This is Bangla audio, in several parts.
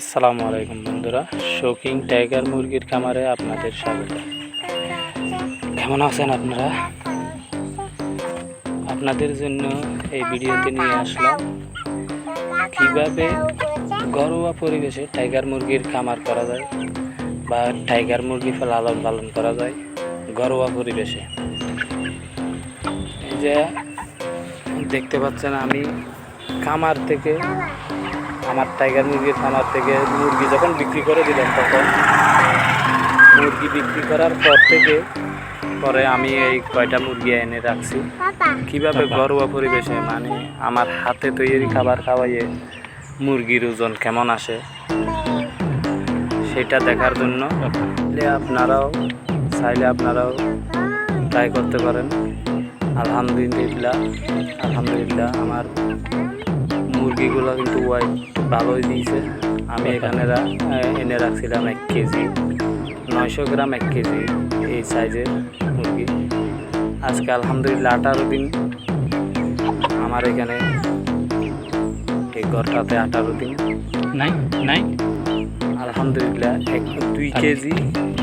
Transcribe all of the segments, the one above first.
আসসালামু আলাইকুম বন্ধুরা। শৌকিং টাইগার মুরগির খামারে আপনাদের স্বাগত। কেমন আছেন আপনারা? আপনাদের জন্য এই ভিডিওতে নিয়ে আসলাম কীভাবে ঘরোয়া পরিবেশে টাইগার মুরগির খামার করা যায় বা টাইগার মুরগি লালন পালন করা যায় ঘরোয়া পরিবেশে। এই যে দেখতে পাচ্ছেন আমি খামার থেকে আমার টাইগার মুরগির খামার থেকে মুরগি যখন বিক্রি করে দিলাম তখন মুরগি বিক্রি করার পর থেকে পরে আমি এই কয়টা মুরগি এনে রাখছি। কীভাবে ঘরোয়া পরিবেশে মানে আমার হাতে তৈরি খাবার খাওয়াইয়ে মুরগির ওজন কেমন আসে সেটা দেখার জন্য আপনারাও চাইলে আপনারাও ট্রাই করতে পারেন। আলহামদুলিল্লাহ আলহামদুলিল্লাহ আমার মুরগিগুলো কিন্তু ওয়াইট ভালোই দিয়েছে। আমি এখানে এনে রাখছিলাম এক কেজি। নয়শো গ্রাম এক কেজি এই সাইজের মুরগি। আজকে আলহামদুলিল্লাহ আঠারো দিন। আমার এখানে এই ঘরটাতে আঠারো দিন। নাই নাই? আলহামদুলিল্লাহ এক দুই কেজি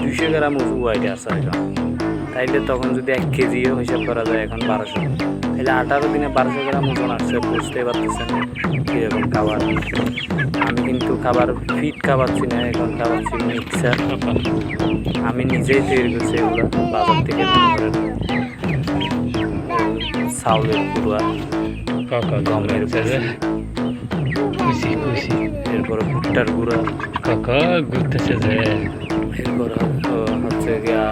দুইশো গ্রাম ওয়াইট আছে। এখন তাইলে তখন যদি এক কেজিও হিসাব করা যায় এখন বারোশো। তাহলে আঠারো দিনে বারোশো গ্রাম ওজন আসছে বুঝতে পারতেছেন কীরকম খাবার। আমি কিন্তু খাবার ফিট খাওয়াচ্ছি না এখন খাওয়াচ্ছি মিক্সার। আমি নিজেই তৈরি করছি এগুলো বাজার থেকে চাউলের গুঁড়া কাকা গমের খুশি খুশি। এরপরে ভুট্টার গুঁড়া। কাকা ঘুরতেছে যে। এরপর হচ্ছে গিয়া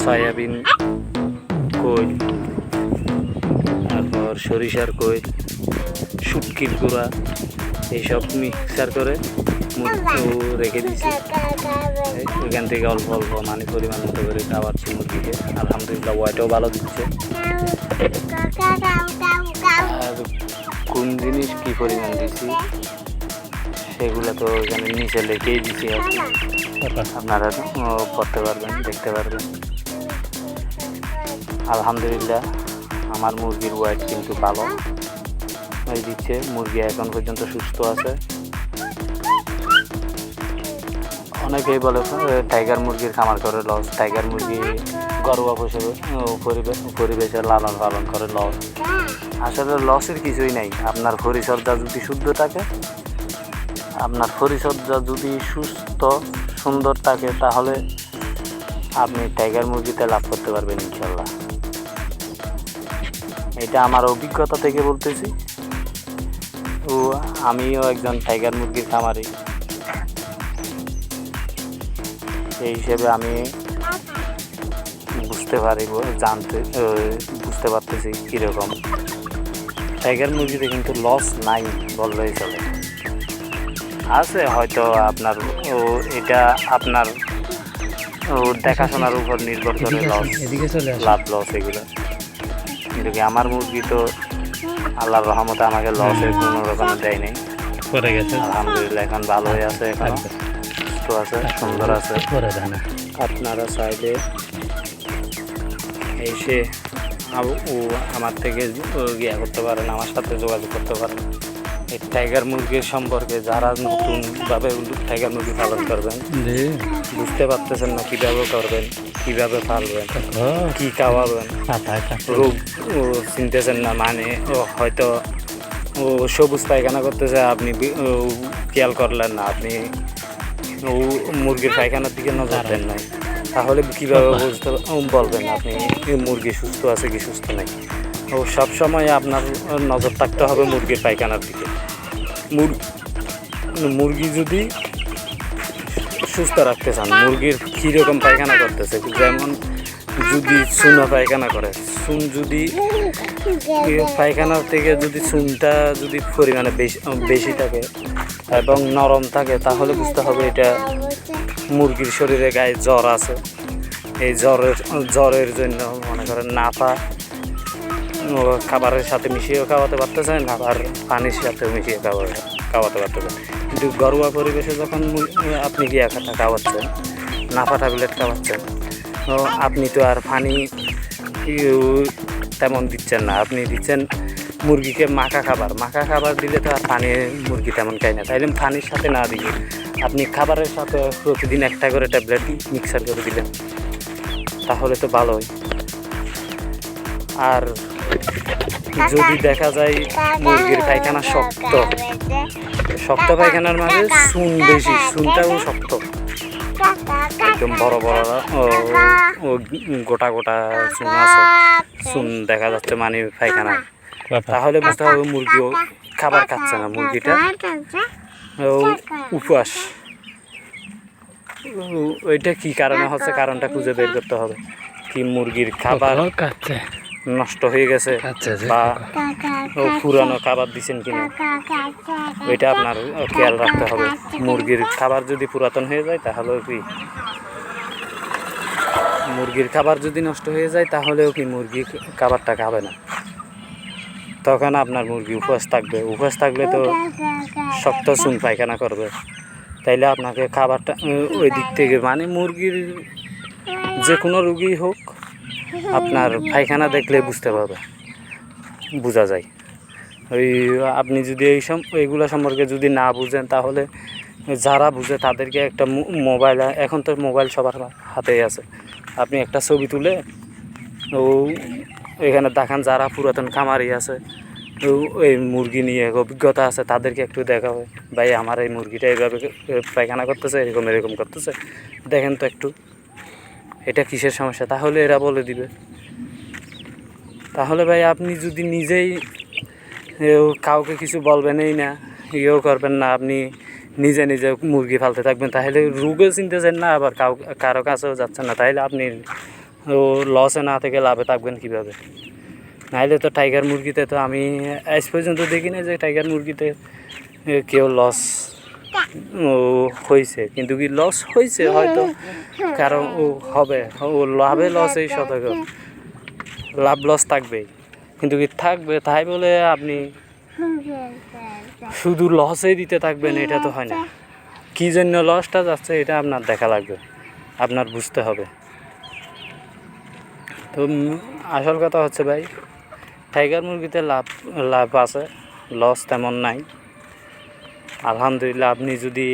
সয়াবিন কই? সরিষার কই, শুটকির গুঁড়া, এইসব মিক্সার করে রেখে দিয়েছি। এখান থেকে অল্প অল্প মানে পরিমাণ মতো করে খাওয়াচ্ছি মুরগিকে। আলহামদুলিল্লাহ, ওয়াইটাও ভালো দিচ্ছে। আর কোন জিনিস কী পরিমাণ দিচ্ছি সেগুলো তো এখানে নিচে লেখেই দিচ্ছি। আপনারা পড়তে পারবেন, দেখতে পারবেন। আলহামদুলিল্লাহ। আমার মুরগির ওয়েট কিন্তু ভালো। এই দিচ্ছে, মুরগি এখন পর্যন্ত সুস্থ আছে। অনেকেই বলে টাইগার মুরগির খামার করে লস। টাইগার মুরগি ঘরোয়া পরিবেশে পরিবেশে লালন পালন করে লস। আসলে লসের কিছুই নাই। আপনার পরিচর্যা যদি শুদ্ধ থাকে, আপনার পরিচর্যা যদি সুস্থ, সুন্দর থাকে, তাহলে আপনি টাইগার মুরগিতে লাভ করতে পারবেন ইনশাল্লাহ এটা আমার অভিজ্ঞতা থেকে বলতেছি। ও আমিও একজন টাইগার মুরগির খামারি। সেই হিসেবে আমি বুঝতে পারি জানতে বুঝতে পারতেছি কীরকম। টাইগার মুরগিতে কিন্তু লস নাই বললেই চলে। আছে হয়তো আপনার ও এটা আপনার ও দেখাশোনার উপর নির্ভর করে লস লাভ লস এগুলো। কি আমার মুরগি তো আল্লাহর রহমতে আমাকে লসের কোনো রকম দেয় নাই পরে গেছে। আলহামদুলিল্লাহ এখন ভালোই আছে এখন। সুস্থ আছে সুন্দর আছে। আপনারা চাইলে এসে ও আমার থেকে ইয়া করতে পারেন আমার সাথে যোগাযোগ করতে পারেন। এই টাইগার মুরগির সম্পর্কে যারা নতুনভাবে টাইগার মুরগি পালন করবেন বুঝতে পারতেছেন না কীভাবে করবেন। কীভাবে পালবেন কাকা কী খাওয়াবেন? রোগ ও চিনতেছেন না মানে ও হয়তো ও সবুজ পায়খানা করতেছে আপনি খেয়াল করলেন না আপনি ও মুরগির পায়খানার দিকে নজর দেন নাই। তাহলে কীভাবে বুঝতে বলবেন আপনি মুরগি সুস্থ আছে কি সুস্থ নাই? ও সবসময় আপনার নজর থাকতে হবে মুরগির পায়খানার দিকে। মুর- মুরগি যদি সুস্থ রাখতে চান। মুরগির কীরকম পায়খানা করতেছে? যেমন যদি চুনা পায়খানা করে, চুন যদি পায়খানার থেকে যদি চুনটা যদি পরিমাণে বেশি বেশি থাকে এবং নরম থাকে, তাহলে বুঝতে হবে এটা মুরগির শরীরে গায়ে জ্বর আছে। এই জ্বরের জ্বরের জন্য মনে করেন নাপা খাবারের সাথে মিশিয়েও খাওয়াতে পারতেছেন, আবার পানির সাথে মিশিয়ে খাওয়া খাওয়াতে পারতেছেন। কিন্তু ঘরোয়া পরিবেশে যখন আপনি গিয়ে খাতা খাওয়াচ্ছেন নাফা ট্যাবলেট খাওয়াচ্ছেন তো আপনি তো আর পানি তেমন দিচ্ছেন না। আপনি দিচ্ছেন মুরগিকে মাখা খাবার। মাখা খাবার দিলে তো আর পানি মুরগি তেমন খায় না। তাইলে পানির সাথে না দিয়ে আপনি খাবারের সাথে প্রতিদিন একটা করে ট্যাবলেট মিক্সার করে দিলেন, তাহলে তো ভালোই। আর যদি দেখা যায় মুরগির পায়খানা শক্ত। শক্ত পায়খানার মাঝে চুন বেশি চুনটাও শক্ত। একদম বড় বড় গোটা গোটা চুন আছে। চুন দেখা যাচ্ছে মানে পায়খানায়। বাবা তাহলে বুঝতে হবে মুরগিও খাবার খাচ্ছে না মুরগিটা। ও উপবাস ওইটা কি কারণে হচ্ছে? কারণটা খুঁজে বের করতে হবে। কি মুরগির খাবার ও কাচ্ছে? নষ্ট হয়ে গেছে কাচ্ছে বা পুরানো খাবার দিছেন কিনা? ওইটা আপনার খেয়াল রাখতে হবে। মুরগির খাবার যদি পুরাতন হয়ে যায় তাহলেও কি? মুরগির খাবার যদি নষ্ট হয়ে যায় তাহলেও কি মুরগি খাবারটা খাবে না? তখন আপনার মুরগি উপবাস থাকবে। উপবাস থাকলে তো শক্ত চুন পায়খানা করবে। তাইলে আপনাকে খাবারটা ওই দিক থেকে মানে মুরগির যে কোনো রুগী হোক আপনার পায়খানা দেখলে বুঝতে পারবে। বোঝা যায়। ওই আপনি যদি এই সম, এইগুলো সম্পর্কে যদি না বুঝেন, তাহলে যারা বুঝে তাদেরকে একটা মোবাইল, এখন তো মোবাইল সবার হাতেই আছে। আপনি একটা ছবি তুলে ও এখানে দেখান যারা পুরাতন খামারি আছে এই মুরগি নিয়ে এক অভিজ্ঞতা আছে, তাদেরকে একটু দেখা হয় ভাই, আমার এই মুরগিটা এইভাবে পায়খানা করতেছে, এরকম এরকম করতেছে। দেখেন তো একটু। এটা কিসের সমস্যা? তাহলে এরা বলে দিবে। তাহলে ভাই, আপনি যদি নিজেই কাউকে কিছু বলবেনই না, ইয়েও করবেন না, আপনি নিজে নিজে মুরগি ফালতে থাকবেন, তাহলে রোগও চিনতেছেন না, আবার কাউ, কারও কাছেও যাচ্ছেন না। তাহলে আপনি, ও লসে না থেকে লাভে থাকবেন কীভাবে? নাহলে তো টাইগার মুরগিতে তো আমি আজ পর্যন্ত দেখি না যে টাইগার মুরগিতে কেউ লস হয়েছে কিন্তু কি লস হয়েছে হয়তো? কারণ ও হবে। ও লাভে লসেই শতক। লাভ লস থাকবেই। কিন্তু কি থাকবে? তাই বলে আপনি শুধু লসেই দিতে থাকবেন, এটা তো হয় না। কী জন্য লসটা যাচ্ছে, এটা আপনার দেখা লাগবে। আপনার বুঝতে হবে। তো আসল কথা হচ্ছে ভাই টাইগার মুরগিতে লাভ লাভ আছে। লস তেমন নাই। আলহামদুলিল্লাহ, আপনি যদি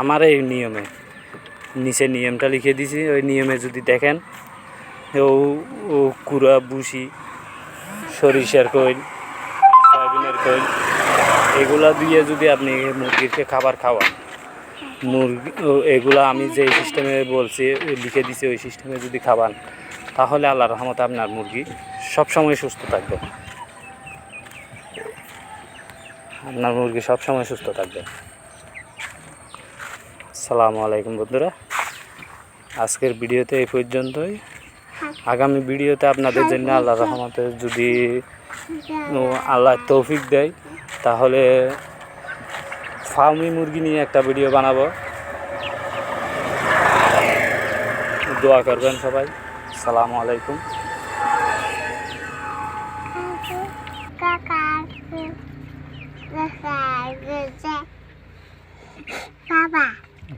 আমার এই নিয়মে, নিচে নিয়মটা লিখে দিছি, ওই নিয়মে যদি দেখেন, ও ও কুড়া বুসি সরিষার কইল সয়াবিনের কইল এগুলা দিয়ে যদি আপনি মুরগিকে খাবার খাওয়ান, মুরগি এগুলা আমি যে সিস্টেমে বলছি, লিখে দিছি, ওই সিস্টেমে যদি খাওয়ান, তাহলে আল্লাহ রহমতে আপনার মুরগি সবসময় সুস্থ থাকবে। আপনার মুরগি সবসময় সুস্থ থাকবে। সালামু আলাইকুম বন্ধুরা। আজকের ভিডিওতে এই পর্যন্তই। আগামী ভিডিওতে আপনাদের জন্য আল্লাহ রহমতে যদি আল্লাহ তৌফিক দেয়, তাহলে ফার্মি মুরগি নিয়ে একটা ভিডিও বানাবো। দোয়া করবেন সবাই। সালামু আলাইকুম।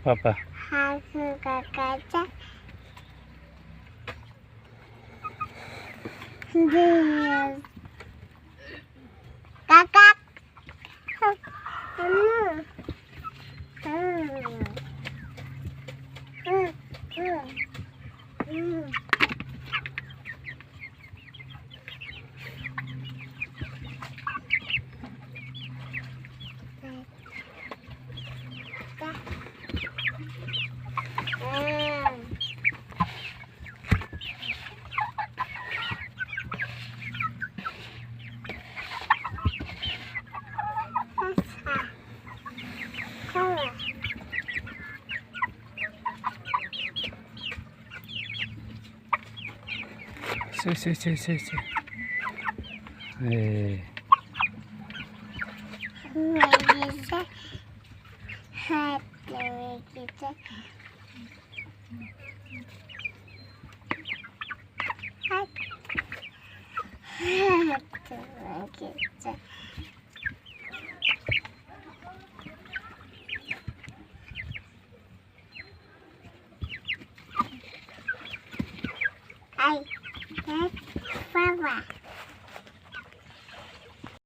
パパ。ハスがガチャ。そうそうそうそうそうええー Hatta. Hatta. Hatta.